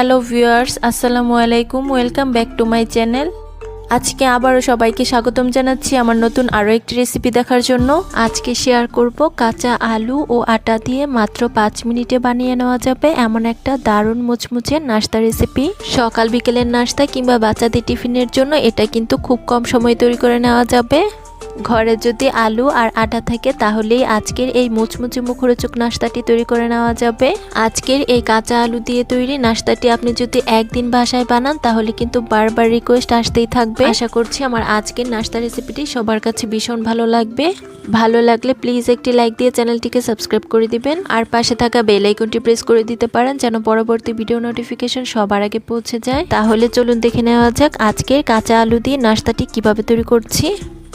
Hello viewers আসসালামু আলাইকুম welcome back to my channel আজকে আবারও সবাইকে স্বাগতম জানাচ্ছি আমার নতুন আরও একটি রেসিপি দেখার জন্য। আজকে শেয়ার করব কাঁচা আলু ও আটা দিয়ে মাত্র পাঁচ মিনিটে বানিয়ে নেওয়া যাবে এমন একটা দারুণ মুচমুচে নাস্তা রেসিপি সকাল বিকেলের নাস্তা কিংবা বাচ্চাদের টিফিনের জন্য এটা কিন্তু খুব কম সময় তৈরি করে নেওয়া যাবে। ঘরে যদি আলু আর আটা থাকে, তাহলেই আজকের এই মুচমুচে মুখরোচক নাস্তাটি তৈরি করে নেওয়া যাবে। আজকের এই কাঁচা আলু দিয়ে তৈরি নাস্তাটি আপনি যদি একদিন বাসায় বানান, তাহলে কিন্তু বারবার রিকোয়েস্ট আসতেই থাকবে। আশা করছি আমার আজকের নাস্তা রেসিপিটি সবার কাছে ভীষণ ভালো লাগবে। ভালো লাগলে প্লিজ একটি লাইক দিয়ে চ্যানেলটিকে সাবস্ক্রাইব করে দিবেন। আর পাশে থাকা বেল আইকনটি প্রেস করে দিতে পারেন, যেন পরবর্তী ভিডিও নোটিফিকেশন সবার আগে পৌঁছে যায়। তাহলে চলুন দেখে নেওয়া যাক আজকের কাঁচা আলু দিয়ে নাস্তাটি কীভাবে তৈরি করছি।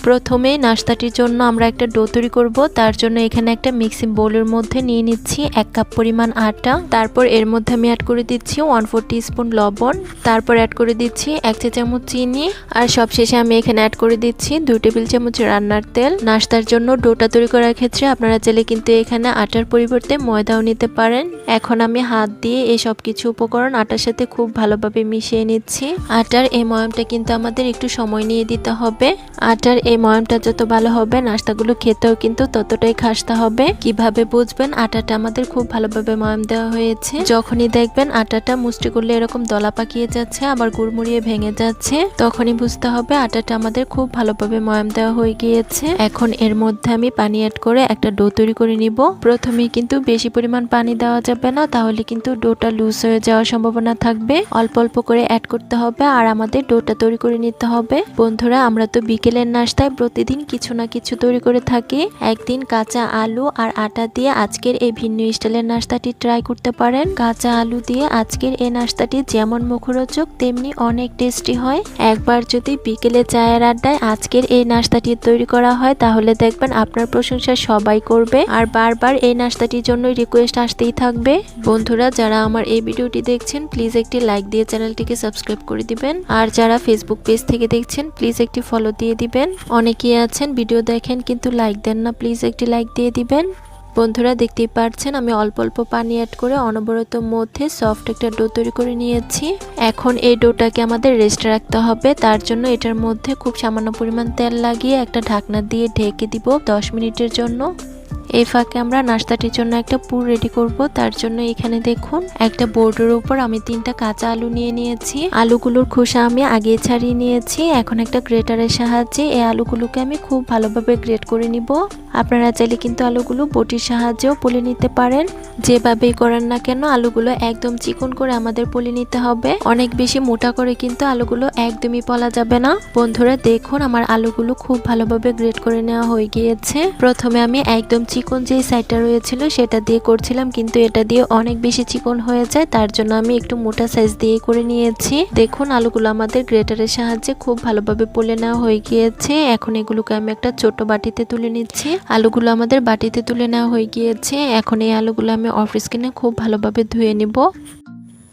প্রথমে নাস্তাটির জন্য আমরা একটা ডো তৈরি করব। তার জন্য এখানে একটা মিক্সিং বোলের মধ্যে নিয়ে নিচ্ছি এক কাপ পরিমাণ আটা। তারপর এর মধ্যে আমি অ্যাড করে দিচ্ছি ওয়ান ফোর স্পুন লবণ। তারপর অ্যাড করে দিচ্ছি এক চা চামচ চিনি। আর সবশেষে আমি এখানে অ্যাড করে দিচ্ছি দুই টেবিল চামচ রান্নার তেল। নাস্তার জন্য ডোটা তৈরি করার ক্ষেত্রে আপনারা চাইলে কিন্তু এখানে আটার পরিবর্তে ময়দাও নিতে পারেন। এখন আমি হাত দিয়ে এই সব কিছু উপকরণ আটার সাথে খুব ভালোভাবে মিশিয়ে নিচ্ছি। আটার এই ময়মটা কিন্তু আমাদের একটু সময় নিয়ে দিতে হবে। আটার এই ময়ামটা যত ভালো হবে, নাস্তাগুলো খেতেও কিন্তু ততটাই খাসতে হবে। কীভাবে বুঝবেন? আটাটা আমাদের খুব ভালোভাবে ময়াম দেওয়া হয়েছে। যখনই দেখবেন আটাটা মুষ্টি করলে এরকম দলা পাকিয়ে যাচ্ছে, আবার গুড়মুড়িয়ে ভেঙে যাচ্ছে, তখনই বুঝতে হবে আটাটা আমাদের খুব ভালোভাবে ময়াম দেওয়া হয়ে গিয়েছে। এখন এর মধ্যে আমি পানি অ্যাড করে একটা ডো তৈরি করে নিব। প্রথমেই কিন্তু বেশি পরিমাণ পানি দেওয়া যাবে না, তাহলে কিন্তু ডোটা লুজ হয়ে যাওয়ার সম্ভাবনা থাকবে। অল্প অল্প করে অ্যাড করতে হবে, আর আমাদের ডোটা তৈরি করে নিতে হবে। বন্ধুরা, আমরা তো বিকেলের নাস্তায় প্রতিদিন কিছু না কিছু তৈরি করে থাকি। একদিন কাঁচা আলু আর আটা দিয়ে আজকের এই ভিন্ন স্টাইলের নাস্তাটি ট্রাই করতে পারেন। কাঁচা আলু দিয়ে আজকের এই নাস্তাটি যেমন মুখরোচক, তেমনি অনেক টেস্টি হয়। একবার যদি বিকেলে চায়ের আড্ডায় আজকের এই নাস্তাটি তৈরি করা হয়, তাহলে দেখবেন আপনার প্রশংসা সবাই করবে আর বারবার এই নাস্তাটির জন্য রিকোয়েস্ট আসতেই থাকবে। বন্ধুরা, যারা আমার এই ভিডিওটি দেখছেন প্লিজ একটি লাইক দিয়ে চ্যানেলটিকে সাবস্ক্রাইব করে দিবেন। আর যারা ফেসবুক পেজ থেকে দেখছেন প্লিজ একটি ফলো দিয়ে দিবেন। অনেকেই আছেন, ভিডিও দেখেন, কিন্তু লাইক দেন না। প্লিজ একটি লাইক দিয়ে দিবেন। বন্ধুরা, দেখতেই পাচ্ছেন আমি অল্প অল্প পানি অ্যাড করে অনবরত মধ্যে সফট একটা ডো তৈরি করে নিয়েছি। এখন এই ডোটাকে আমাদের রেস্টে রাখতে হবে। তার জন্য এটার মধ্যে খুব সামান্য পরিমাণ তেল লাগিয়ে একটা ঢাকনা দিয়ে ঢেকে দিব দশ মিনিটের জন্য। এই ফাঁকে আমরা নাস্তাটির জন্য একটা পুর রেডি করব। তার জন্য এখানে দেখুন, একটা বোর্ডের উপর আমি তিনটা কাঁচা আলু নিয়ে নিয়েছি। আলুগুলোর খোসা আমি আগে ছাড়িয়ে নিয়েছি। এখন একটা গ্রেটারের সাহায্যে এই আলুগুলোকে আমি খুব ভালোভাবে গ্রেট করে নিব। আপনারা চাইলে কিন্তু আলুগুলো বটির সাহায্যেও পলে নিতে পারেন। যেভাবেই করেন না কেন, আলুগুলো একদম চিকন করে আমাদের পলে নিতে হবে। অনেক বেশি মোটা করে কিন্তু আলুগুলো একদমই পলা যাবে না। বন্ধুরা, দেখুন আমার আলুগুলো খুব ভালোভাবে গ্রেট করে নেওয়া হয়ে গিয়েছে। প্রথমে আমি একদম চিকন যে সাইডটা রয়েছিল, সেটা দিয়ে করছিলাম, কিন্তু এটা দিয়ে অনেক বেশি চিকন হয়ে যায়। তার জন্য আমি একটু মোটা সাইজ দিয়ে করে নিয়েছি। দেখুন, আলুগুলো আমাদের গ্রেটারের সাহায্যে খুব ভালোভাবে পলে নেওয়া হয়ে গিয়েছে। এখন এগুলোকে আমি একটা ছোট বাটিতে তুলে নিচ্ছি। আলুগুলো আমাদের বাটিতে তুলে নেওয়া হয়ে গিয়েছে। এখন এই আলুগুলো আমি অফ স্কিনে খুব ভালোভাবে ধুয়ে নিব।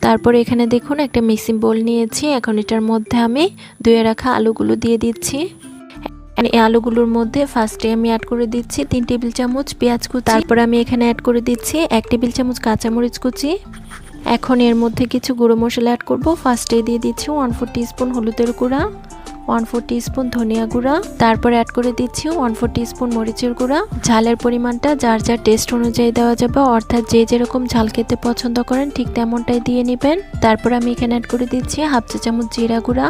তারপর এখানে দেখুন একটা মিক্সিং বোল নিয়েছি। এখন এটার মধ্যে আমি ধুয়ে রাখা আলুগুলো দিয়ে দিচ্ছি। এই আলুগুলোর মধ্যে ফার্স্টে আমি অ্যাড করে দিচ্ছি তিন টেবিল চামচ পেঁয়াজ কুচি। তারপর আমি এখানে অ্যাড করে দিচ্ছি এক টেবিল চামচ কাঁচামরিচ কুচি। এখন এর মধ্যে কিছু গুঁড়ো মশলা অ্যাড করব। ফার্স্টে দিয়ে দিচ্ছি ওয়ান ফোর স্পুন হলুদের গুঁড়া। ওয়ান ফোর স্পুন ধনিয়া গুঁড়া। তারপর অ্যাড করে দিচ্ছি ওয়ান ফোর স্পুন মরিচের গুঁড়া। ঝালের পরিমাণটা যার যার টেস্ট অনুযায়ী দেওয়া যাবে, অর্থাৎ যে যেরকম ঝাল খেতে পছন্দ করেন ঠিক তেমনটাই দিয়ে নেবেন। তারপর আমি এখানে অ্যাড করে দিচ্ছি হাফ চা চামচ জিরা গুঁড়া।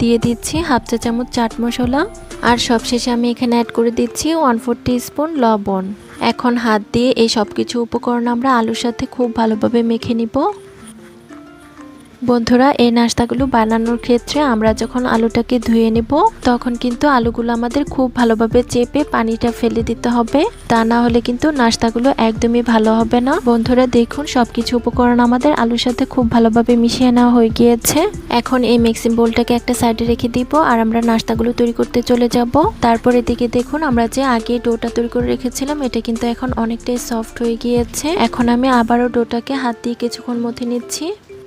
দিয়ে দিচ্ছি হাফ চা চামচ চাট মশলা। আর সবশেষে আমি এখানে অ্যাড করে দিচ্ছি ওয়ান ফোর স্পুন লবণ। এখন হাত দিয়ে এই সব কিছু উপকরণ আমরা আলুর সাথে খুব ভালোভাবে মেখে নিব। বন্ধুরা, এই নাস্তাগুলো বানানোর ক্ষেত্রে আমরা যখন আলুটাকে ধুয়ে নেব, তখন কিন্তু আলুগুলো আমাদের খুব ভালোভাবে চেপে পানিটা ফেলে দিতে হবে। তা না হলে কিন্তু নাস্তাগুলো একদমই ভালো হবে না। বন্ধুরা, দেখুন, সবকিছু উপকরণ আমাদের আলুর সাথে খুব ভালোভাবে মিশিয়ে নেওয়া হয়ে গিয়েছে। এখন এই মিক্সিং বোলটাকে একটা সাইডে রেখে দিব আর আমরা নাস্তাগুলো তৈরি করতে চলে যাব। তারপর এদিকে দেখুন, আমরা যে আগে ডোটা তৈরি করে রেখেছিলাম, এটা কিন্তু এখন অনেকটাই সফট হয়ে গিয়েছে। এখন আমি আবারও ডোটাকে হাত দিয়ে কিছুক্ষণ মধ্যে নিচ্ছি।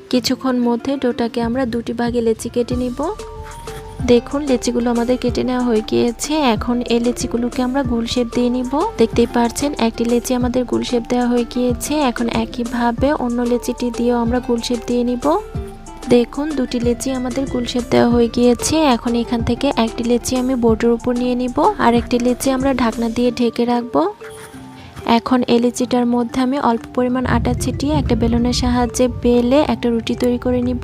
কিছুক্ষণ মধ্যে ডোটাকে আমরা দুটি ভাগে লেচি কেটে নিব। দেখুন, লেচিগুলো আমাদের কেটে নেওয়া হয়ে গিয়েছে। এখন এই লেচিগুলোকে আমরা গোল শেপ দিয়ে নিব। দেখতেই পারছেন, একটি লেচি আমাদের গোল শেপ দেওয়া হয়ে গিয়েছে। এখন একইভাবে অন্য লেচিটি দিয়েও আমরা গোল শেপ দিয়ে নিব। দেখুন, দুটি লেচি আমাদের গোল শেপ দেওয়া হয়ে গিয়েছে। এখন এখান থেকে একটি লেচি আমি বোর্ডের উপর নিয়ে নিব। আর একটি লেচি আমরা ঢাকনা দিয়ে ঢেকে রাখব। এখন এই লিচিটার মধ্যে আমি অল্প পরিমাণ আটা ছিটিয়ে একটা বেলুনের সাহায্যে বেলে একটা রুটি তৈরি করে নিব।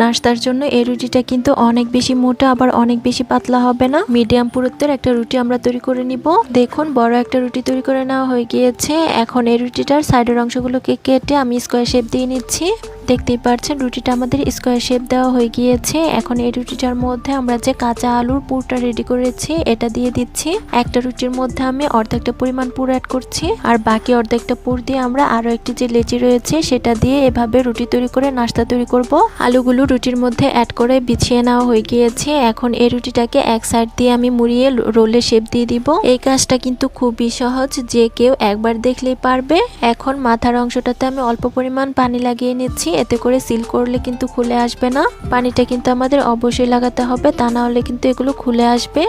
নাস্তার জন্য এই রুটিটা কিন্তু অনেক বেশি মোটা, আবার অনেক বেশি পাতলা হবে না। মিডিয়াম পুরুত্বের একটা রুটি আমরা তৈরি করে নিব। দেখুন, বড় একটা রুটি তৈরি করে নেওয়া হয়ে গিয়েছে। এখন এই রুটিটার সাইডের অংশগুলোকে কেটে আমি স্কোয়ার শেপ দিয়ে নিচ্ছি। দেখতেই পাচ্ছেন রুটিটা আমাদের স্কোয়ার শেপ দেওয়া হয়ে গিয়েছে। এখন এই রুটিটার মধ্যে আমরা যে কাঁচা আলুর পুরটা রেডি করেছি, এটা দিয়ে দিচ্ছি। একটা রুটির মধ্যে আমি অর্ধেকটা পরিমাণ পুর অ্যাড করছি, আর বাকি অর্ধেকটা পুর দিয়ে আমরা আরও একটি যে লেচি রয়েছে, সেটা দিয়ে এভাবে রুটি তৈরি করে নাস্তা তৈরি করব। আলুগুলো রুটির মধ্যে অ্যাড করে বিছিয়ে নেওয়া হয়ে গিয়েছে। এখন এই রুটিটাকে এক সাইড দিয়ে আমি মুড়িয়ে রোলে শেপ দিয়ে দিব। এই কাজটা কিন্তু খুবই সহজ, যে কেউ একবার দেখলেই পারবে। এখন মাথার অংশটাতে আমি অল্প পরিমাণ পানি লাগিয়ে নিচ্ছি এতে করে সিল করলে কিন্তু খুলে আসবে না। পানিটা কিন্তু আমাদের অবশ্যই লাগাতে হবে, তা না হলে কিন্তু এগুলো খুলে আসবে।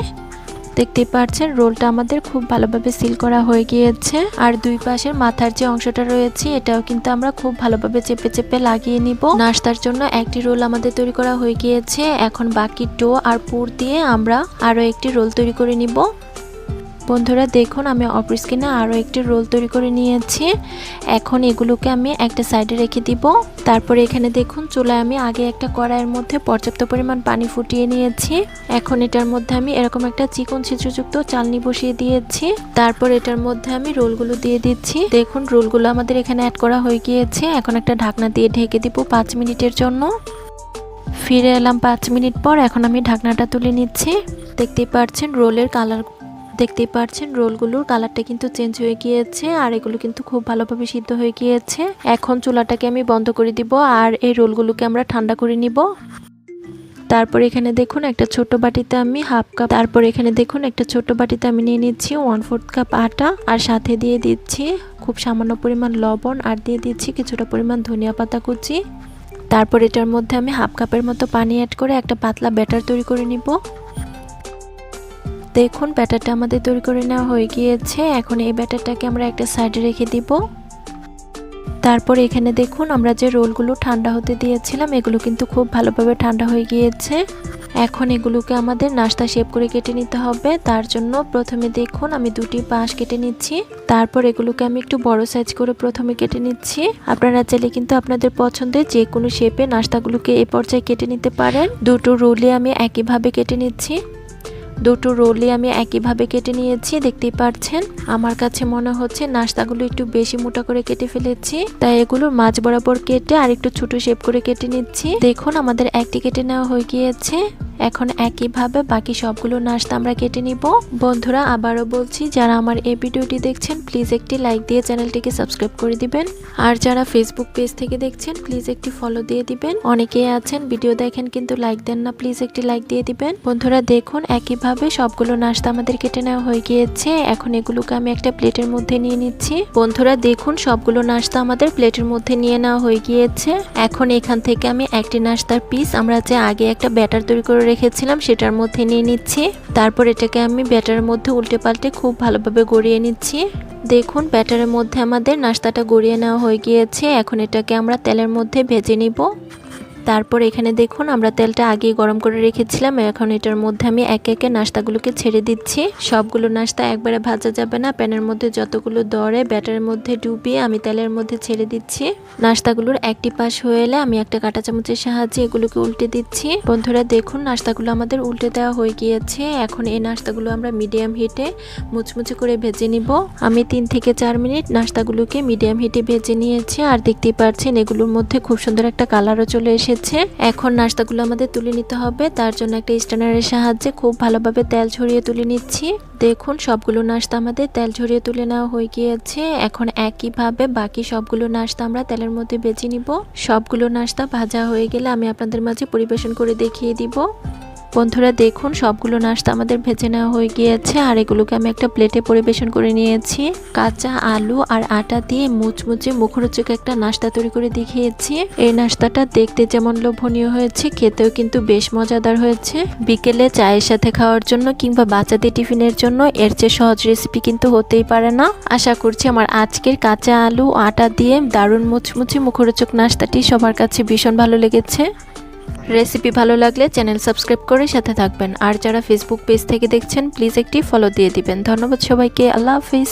দেখতেই পাচ্ছেন রোলটা আমাদের খুব ভালোভাবে সিল করা হয়ে গিয়েছে। আর দুই পাশের মাথার যে অংশটা রয়েছে, এটাও কিন্তু আমরা খুব ভালোভাবে চেপে চেপে লাগিয়ে নিব। নাস্তার জন্য একটি রোল আমাদের তৈরি করা হয়ে গিয়েছে। এখন বাকি ডো আর পুর দিয়ে আমরা আরও একটি রোল তৈরি করে নিব। বন্ধুরা দেখুন, আমি অফ স্ক্রিনে আরও একটি রোল তৈরি করে নিয়েছি। এখন এগুলোকে আমি একটা সাইডে রেখে দিব। তারপরে এখানে দেখুন, চুলায় আমি আগে একটা কড়াইয়ের মধ্যে পর্যাপ্ত পরিমাণ পানি ফুটিয়ে নিয়েছি। এখন এটার মধ্যে আমি এরকম একটা চিকন ছিদ্রযুক্ত চালনি বসিয়ে দিয়েছি। তারপর এটার মধ্যে আমি রোলগুলো দিয়ে দিচ্ছি। দেখুন রোলগুলো আমাদের এখানে অ্যাড করা হয়ে গিয়েছে। এখন একটা ঢাকনা দিয়ে ঢেকে দিব পাঁচ মিনিটের জন্য। ফিরে এলাম পাঁচ মিনিট পর, এখন আমি ঢাকনাটা তুলে নিচ্ছি। দেখতেই পাচ্ছেন রোলের কালার দেখতেই পাচ্ছেন রোলগুলোর কালারটা কিন্তু চেঞ্জ হয়ে গিয়েছে আর এগুলো কিন্তু খুব ভালোভাবে সিদ্ধ হয়ে গিয়েছে। এখন চুলাটাকে আমি বন্ধ করে দিব আর এই রোলগুলোকে আমরা ঠান্ডা করে নিব। তারপর এখানে দেখুন একটা ছোট বাটিতে আমি হাফ কাপ, তারপর এখানে দেখুন একটা ছোট বাটিতে আমি নিয়ে নিচ্ছি ওয়ান ফোর্থ কাপ আটা আর সাথে দিয়ে দিচ্ছি খুব সামান্য পরিমাণ লবণ আর দিয়ে দিচ্ছি কিছুটা পরিমাণ ধনিয়া পাতা কুচি। তারপর এটার মধ্যে আমি হাফ কাপের মতো পানি অ্যাড করে একটা পাতলা ব্যাটার তৈরি করে নিব। দেখুন, ব্যাটারটা আমাদের তৈরি করে নেওয়া হয়ে গিয়েছে। এখন এই ব্যাটারটাকে আমরা একটা সাইডে রেখে দিব। তারপর এখানে দেখুন, আমরা যে রোলগুলো ঠান্ডা হতে দিয়েছিলাম, এগুলো কিন্তু খুব ভালোভাবে ঠান্ডা হয়ে গিয়েছে। এখন এগুলোকে আমাদের নাস্তা শেপ করে কেটে নিতে হবে। তার জন্য প্রথমে দেখুন, আমি দুটি পাশ কেটে নিচ্ছি। তারপর এগুলোকে আমি একটু বড় সাইজ করে প্রথমে কেটে নিচ্ছি। আপনারা চাইলে কিন্তু আপনাদের পছন্দের যে কোনো শেপে নাস্তাগুলোকে এ পর্যায়ে কেটে নিতে পারেন। দুটো রোলে আমি একইভাবে কেটে নিচ্ছি। দুটো রোলই আমি একইভাবে কেটে নিয়েছি, দেখতেই পাচ্ছেন আমার কাছে মনে হচ্ছে নাস্তাগুলো একটু বেশি মোটা করে কেটে ফেলেছি। তাই এগুলো মাছ বরাবর কেটে আর একটু ছোট শেপ করে কেটে নিচ্ছি। দেখুন, আমাদের একটি কেটে নেওয়া হয়ে গিয়েছে। এখন একইভাবে বাকি সবগুলো নাস্তা আমরা কেটে নিব। বন্ধুরা, আবারও বলছি, যারা আমার এই ভিডিওটি দেখছেন, প্লিজ একটি লাইক দিয়ে চ্যানেলটিকে সাবস্ক্রাইব করে দিবেন। আর যারা ফেসবুক পেজ থেকে দেখছেন, প্লিজ একটি ফলো দিয়ে দিবেন। অনেকেই আছেন, ভিডিও দেখেন কিন্তু লাইক দেন না, প্লিজ একটি লাইক দিয়ে দিবেন। বন্ধুরা, দেখুন, একইভাবে সবগুলো নাস্তা আমাদের কেটে নেওয়া হয়ে গিয়েছে। এখন এগুলোকে আমি একটা প্লেটের মধ্যে নিয়ে নিচ্ছি। বন্ধুরা, দেখুন, সবগুলো নাস্তা আমাদের প্লেটের মধ্যে নিয়ে নেওয়া হয়ে গিয়েছে। এখন এখান থেকে আমি একটি নাস্তার পিস আমরা যে আগে একটা ব্যাটার তৈরি করে রেখেছিলাম, সেটার মধ্যে নিয়ে নিচ্ছি। তারপর এটাকে আমি ব্যাটারের মধ্যে উল্টে পাল্টে খুব ভালোভাবে গড়িয়ে নিচ্ছি। দেখুন, ব্যাটারের মধ্যে আমাদের নাস্তাটা গড়িয়ে নেওয়া হয়ে গিয়েছে। এখন এটাকে আমরা তেলের মধ্যে ভেজে নিব। তারপর এখানে দেখুন, আমরা তেলটা আগেই গরম করে রেখেছিলাম। এখন এটার মধ্যে আমি একে একে নাস্তাগুলোকে ছেড়ে দিচ্ছি। সবগুলো নাস্তা একবারে ভাজা যাবে না। প্যানের মধ্যে যতগুলো দরে ব্যাটারের মধ্যে ডুবিয়ে আমি তেলের মধ্যে ছেড়ে দিচ্ছি। নাস্তাগুলোর একটি পাশ হয়ে এলে আমি একটা কাঁটা চামচের সাহায্যে এগুলোকে উল্টে দিচ্ছি। বন্ধুরা, দেখুন, নাস্তাগুলো আমাদের উল্টে দেওয়া হয়ে গিয়েছে। এখন এই নাস্তাগুলো আমরা মিডিয়াম হিটে মুচমুচে করে ভেজে নিব। আমি তিন থেকে চার মিনিট নাস্তাগুলোকে মিডিয়াম হিটে ভেজে নিয়েছি। আর দেখতেই পাচ্ছেন, এগুলোর মধ্যে খুব সুন্দর একটা কালারও চলে এসেছে। এখন নাস্তাগুলো আমাদের তুলে নিতে হবে। তার জন্য একটা স্ট্যান্ডারের সাহায্যে খুব ভালোভাবে তেল ছড়িয়ে তুলে নিচ্ছি। দেখুন, সবগুলো নাস্তা আমাদের তেল ঝরিয়ে তুলে নেওয়া হয়ে গিয়েছে। এখন একইভাবে বাকি সবগুলো নাস্তা আমরা তেলের মধ্যে বেছে নিব। সবগুলো নাস্তা ভাজা হয়ে গেলে আমি আপনাদের মাঝে পরিবেশন করে দেখিয়ে দিব। বন্ধুরা দেখুন, সবগুলো নাস্তা আমাদের ভেজে নেওয়া হয়ে গিয়েছে, আর এগুলোকে আমি একটা প্লেটে পরিবেশন করে নিয়েছি। কাঁচা আলু আর আটা দিয়ে মুচমুচে মুখরোচক একটা নাস্তা তৈরি করে দেখিয়েছি। এই নাস্তাটা দেখতে যেমন লোভনীয় হয়েছে, খেতেও কিন্তু বেশ মজাদার হয়েছে। বিকেলে চায়ের সাথে খাওয়ার জন্য কিংবা বাচ্চাদের টিফিনের জন্য এর চেয়ে সহজ রেসিপি কিন্তু হতেই পারে না। আশা করছি আমার আজকের কাঁচা আলু, আটা দিয়ে দারুণ মুচমুচে মুখরোচক নাস্তাটি সবার কাছে ভীষণ ভালো লেগেছে। রেসিপি ভালো লাগলে চ্যানেল সাবস্ক্রাইব করে সাথে থাকবেন। আর যারা ফেসবুক পেজ থেকে দেখছেন প্লিজ একটি ফলো দিয়ে দিবেন। ধন্যবাদ সবাইকে। আল্লাহ হাফিজ।